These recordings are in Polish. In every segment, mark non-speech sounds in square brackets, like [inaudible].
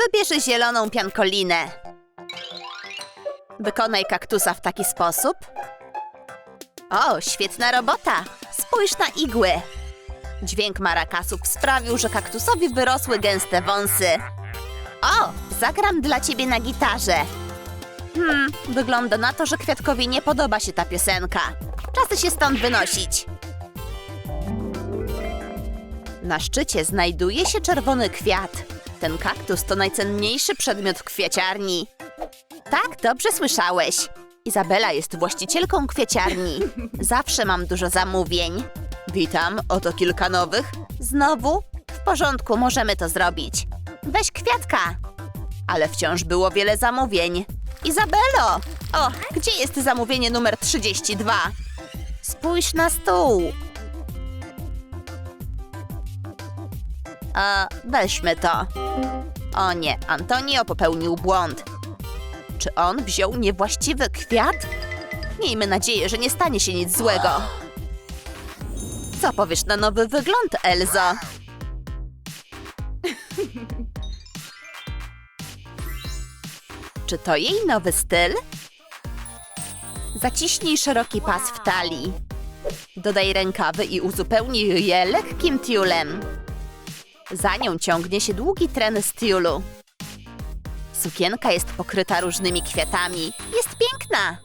Wybierz zieloną piankolinę. Wykonaj kaktusa w taki sposób. O, świetna robota! Spójrz na igły. Dźwięk marakasów sprawił, że kaktusowi wyrosły gęste wąsy. O, zagram dla ciebie na gitarze. Hmm, wygląda na to, że kwiatkowi nie podoba się ta piosenka. Czas się stąd wynosić. Na szczycie znajduje się czerwony kwiat. Ten kaktus to najcenniejszy przedmiot w kwieciarni. Tak, dobrze słyszałeś. Izabela jest właścicielką kwieciarni. Zawsze mam dużo zamówień. Witam, oto kilka nowych. Znowu? W porządku, możemy to zrobić. Weź kwiatka. Ale wciąż było wiele zamówień. Izabelo! O, gdzie jest zamówienie numer 32? Spójrz na stół. A, weźmy to. O nie, Antonio popełnił błąd. Czy on wziął niewłaściwy kwiat? Miejmy nadzieję, że nie stanie się nic złego. Co powiesz na nowy wygląd, Elzo? Czy to jej nowy styl? Zaciśnij szeroki pas w talii. Dodaj rękawy i uzupełnij je lekkim tiulem. Za nią ciągnie się długi tren z tiulu. Sukienka jest pokryta różnymi kwiatami. Jest piękna!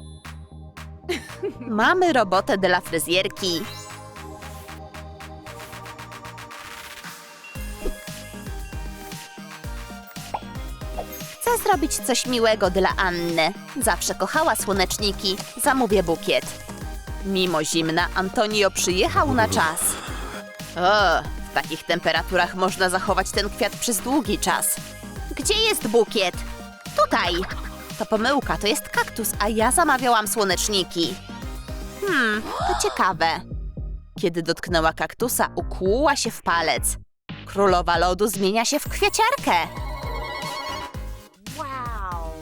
Mamy robotę dla fryzjerki. Chcę zrobić coś miłego dla Anny. Zawsze kochała słoneczniki. Zamówię bukiet. Mimo zimna, Antonio przyjechał na czas. O, takich temperaturach można zachować ten kwiat przez długi czas. Gdzie jest bukiet? Tutaj. To pomyłka, to jest kaktus, a ja zamawiałam słoneczniki. Hmm, to ciekawe. Kiedy dotknęła kaktusa, ukłuła się w palec. Królowa lodu zmienia się w kwieciarkę.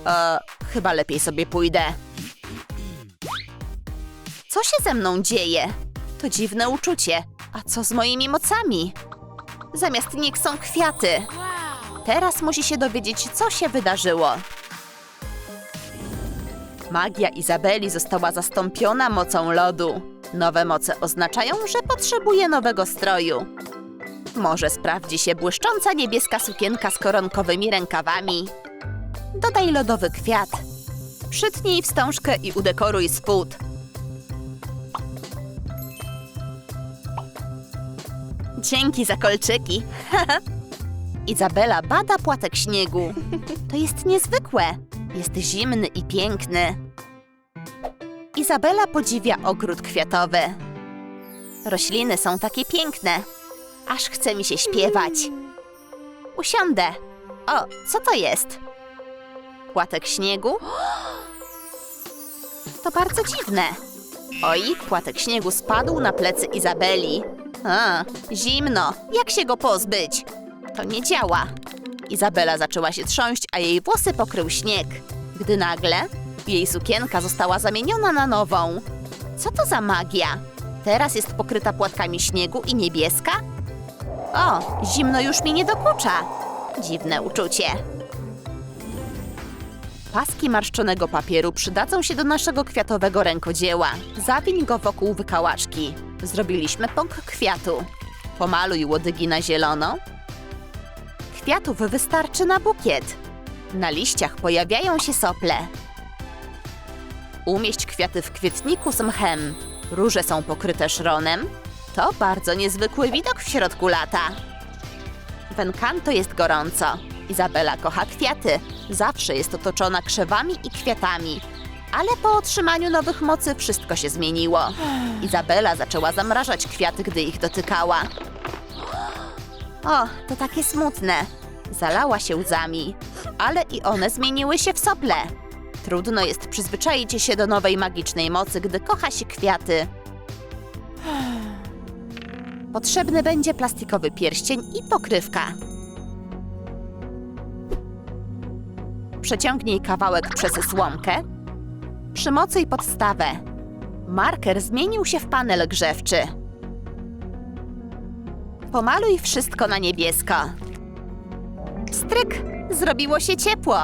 E, chyba lepiej sobie pójdę. Co się ze mną dzieje? To dziwne uczucie. A co z moimi mocami? Zamiast nich są kwiaty. Teraz musi się dowiedzieć, co się wydarzyło. Magia Izabeli została zastąpiona mocą lodu. Nowe moce oznaczają, że potrzebuje nowego stroju. Może sprawdzi się błyszcząca niebieska sukienka z koronkowymi rękawami. Dodaj lodowy kwiat. Przytnij wstążkę i udekoruj spód. Dzięki za kolczyki. [laughs] Izabela bada płatek śniegu. To jest niezwykłe. Jest zimny i piękny. Izabela podziwia ogród kwiatowy. Rośliny są takie piękne. Aż chce mi się śpiewać. Usiądę. O, co to jest? Płatek śniegu? To bardzo dziwne. Oj, płatek śniegu spadł na plecy Izabeli. A, zimno. Jak się go pozbyć? To nie działa. Izabela zaczęła się trząść, a jej włosy pokrył śnieg. Gdy nagle jej sukienka została zamieniona na nową. Co to za magia? Teraz jest pokryta płatkami śniegu i niebieska? O, zimno już mi nie dokucza. Dziwne uczucie. Paski marszczonego papieru przydadzą się do naszego kwiatowego rękodzieła. Zawiń go wokół wykałaczki. Zrobiliśmy pąk kwiatu. Pomaluj łodygi na zielono. Kwiatów wystarczy na bukiet. Na liściach pojawiają się sople. Umieść kwiaty w kwietniku z mchem. Róże są pokryte szronem. To bardzo niezwykły widok w środku lata. W Encanto jest gorąco. Izabela kocha kwiaty. Zawsze jest otoczona krzewami i kwiatami. Ale po otrzymaniu nowych mocy wszystko się zmieniło. Izabela zaczęła zamrażać kwiaty, gdy ich dotykała. O, to takie smutne. Zalała się łzami. Ale i one zmieniły się w sople. Trudno jest przyzwyczaić się do nowej magicznej mocy, gdy kocha się kwiaty. Potrzebny będzie plastikowy pierścień i pokrywka. Przeciągnij kawałek przez słomkę. Przymocuj podstawę. Marker zmienił się w panel grzewczy. Pomaluj wszystko na niebiesko. Stryk! Zrobiło się ciepło.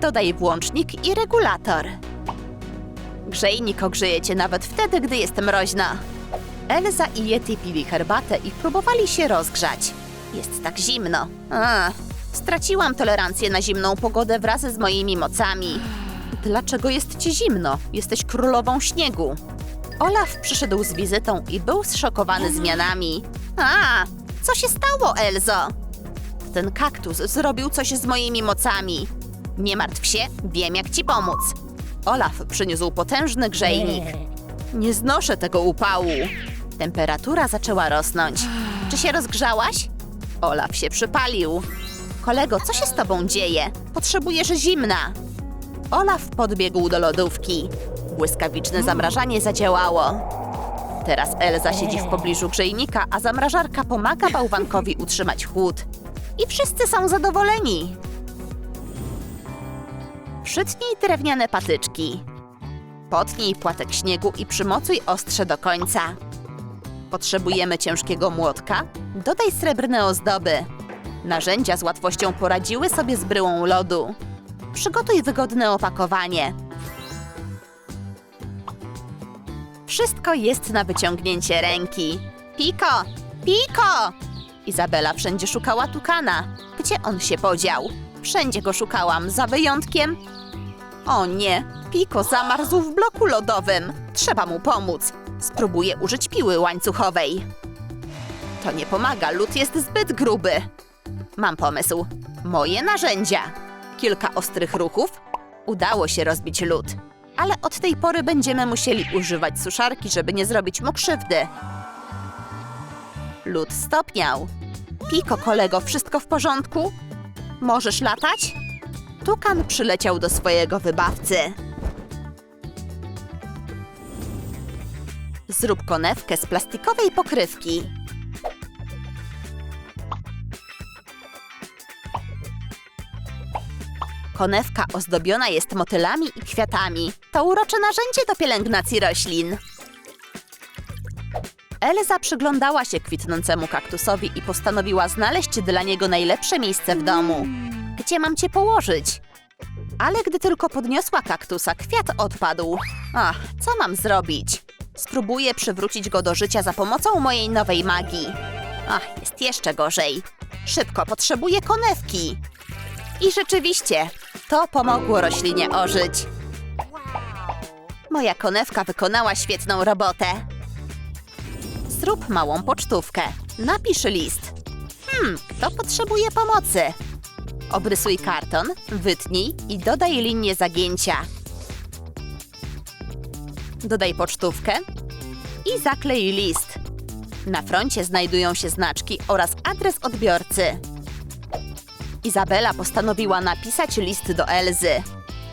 Dodaj włącznik i regulator. Grzejnik ogrzeje cię nawet wtedy, gdy jest mroźna. Elza i Yeti pili herbatę i próbowali się rozgrzać. Jest tak zimno. A, straciłam tolerancję na zimną pogodę wraz z moimi mocami. Dlaczego jest ci zimno? Jesteś królową śniegu. Olaf przyszedł z wizytą i był zszokowany zmianami. A, co się stało, Elzo? Ten kaktus zrobił coś z moimi mocami. Nie martw się, wiem jak ci pomóc. Olaf przyniósł potężny grzejnik. Nie znoszę tego upału. Temperatura zaczęła rosnąć. Czy się rozgrzałaś? Olaf się przypalił. Kolego, co się z tobą dzieje? Potrzebujesz zimna. Olaf podbiegł do lodówki. Błyskawiczne zamrażanie zadziałało. Teraz Elza siedzi w pobliżu grzejnika, a zamrażarka pomaga bałwankowi [laughs] utrzymać chłód. I wszyscy są zadowoleni. Przytnij drewniane patyczki. Potnij płatek śniegu i przymocuj ostrze do końca. Potrzebujemy ciężkiego młotka. Dodaj srebrne ozdoby. Narzędzia z łatwością poradziły sobie z bryłą lodu. Przygotuj wygodne opakowanie. Wszystko jest na wyciągnięcie ręki. Piko! Piko! Izabela wszędzie szukała tukana. Gdzie on się podział? Wszędzie go szukałam, za wyjątkiem. O nie, Piko zamarzł w bloku lodowym. Trzeba mu pomóc. Spróbuję użyć piły łańcuchowej. To nie pomaga, lód jest zbyt gruby. Mam pomysł. Moje narzędzia. Kilka ostrych ruchów. Udało się rozbić lód. Ale od tej pory będziemy musieli używać suszarki, żeby nie zrobić mu krzywdy. Lód stopniał. Piko, kolego, wszystko w porządku? Możesz latać? Tukan przyleciał do swojego wybawcy. Zrób konewkę z plastikowej pokrywki. Konewka ozdobiona jest motylami i kwiatami. To urocze narzędzie do pielęgnacji roślin. Elza przyglądała się kwitnącemu kaktusowi i postanowiła znaleźć dla niego najlepsze miejsce w domu. Gdzie mam cię położyć? Ale gdy tylko podniosła kaktusa, kwiat odpadł. Ach, co mam zrobić? Spróbuję przywrócić go do życia za pomocą mojej nowej magii. Ach, jest jeszcze gorzej. Szybko potrzebuję konewki. I rzeczywiście, to pomogło roślinie ożyć. Moja konewka wykonała świetną robotę. Zrób małą pocztówkę. Napisz list. Hmm, kto potrzebuje pomocy? Obrysuj karton, wytnij i dodaj linię zagięcia. Dodaj pocztówkę i zaklej list. Na froncie znajdują się znaczki oraz adres odbiorcy. Izabela postanowiła napisać list do Elzy.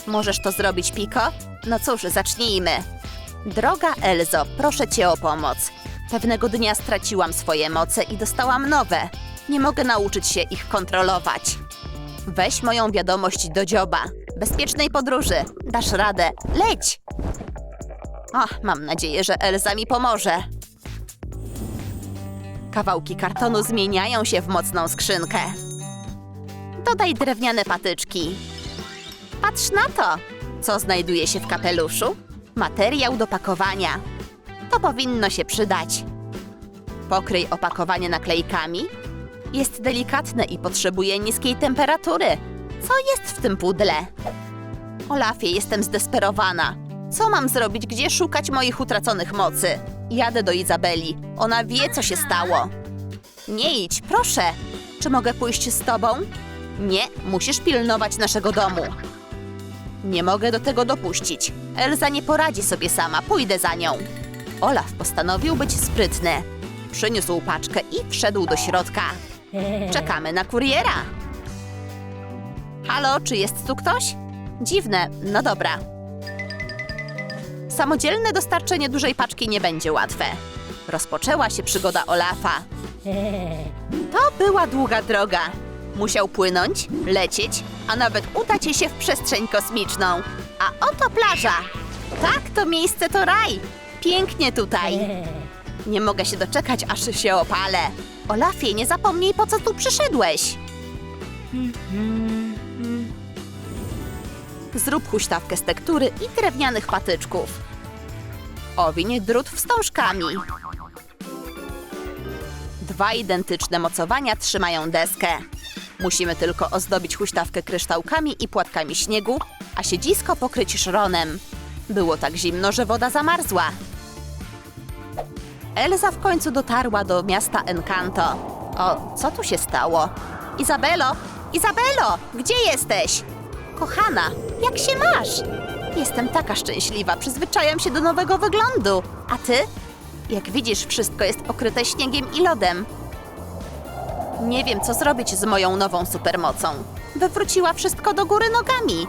Możesz to zrobić, Piko? No cóż, zacznijmy. Droga Elzo, proszę cię o pomoc. Pewnego dnia straciłam swoje moce i dostałam nowe. Nie mogę nauczyć się ich kontrolować. Weź moją wiadomość do dzioba. Bezpiecznej podróży. Dasz radę. Leć! Ach, mam nadzieję, że Elza mi pomoże. Kawałki kartonu zmieniają się w mocną skrzynkę. Dodaj drewniane patyczki. Patrz na to! Co znajduje się w kapeluszu? Materiał do pakowania. To powinno się przydać. Pokryj opakowanie naklejkami. Jest delikatne i potrzebuje niskiej temperatury. Co jest w tym pudle? Olafie, jestem zdesperowana. Co mam zrobić? Gdzie szukać moich utraconych mocy? Jadę do Izabeli. Ona wie, co się stało. Nie idź, proszę. Czy mogę pójść z tobą? Nie, musisz pilnować naszego domu. Nie mogę do tego dopuścić. Elza nie poradzi sobie sama, pójdę za nią. Olaf postanowił być sprytny. Przyniósł paczkę i wszedł do środka. Czekamy na kuriera. Halo, czy jest tu ktoś? Dziwne, no dobra. Samodzielne dostarczenie dużej paczki nie będzie łatwe. Rozpoczęła się przygoda Olafa. To była długa droga. Musiał płynąć, lecieć, a nawet udać się w przestrzeń kosmiczną. A oto plaża. Tak, to miejsce to raj. Pięknie tutaj. Nie mogę się doczekać, aż się opalę. Olafie, nie zapomnij, po co tu przyszedłeś. Zrób huśtawkę z tektury i drewnianych patyczków. Owiń drut wstążkami. Dwa identyczne mocowania trzymają deskę. Musimy tylko ozdobić huśtawkę kryształkami i płatkami śniegu, a siedzisko pokryć szronem. Było tak zimno, że woda zamarzła. Elza w końcu dotarła do miasta Encanto. O, co tu się stało? Izabelo! Izabelo! Gdzie jesteś? Kochana, jak się masz? Jestem taka szczęśliwa, przyzwyczajam się do nowego wyglądu. A ty? Jak widzisz, wszystko jest pokryte śniegiem i lodem. Nie wiem, co zrobić z moją nową supermocą. Wywróciła wszystko do góry nogami.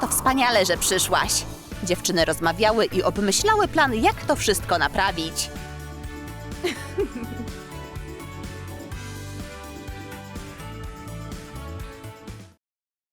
To wspaniale, że przyszłaś. Dziewczyny rozmawiały i obmyślały plan, jak to wszystko naprawić. [laughs]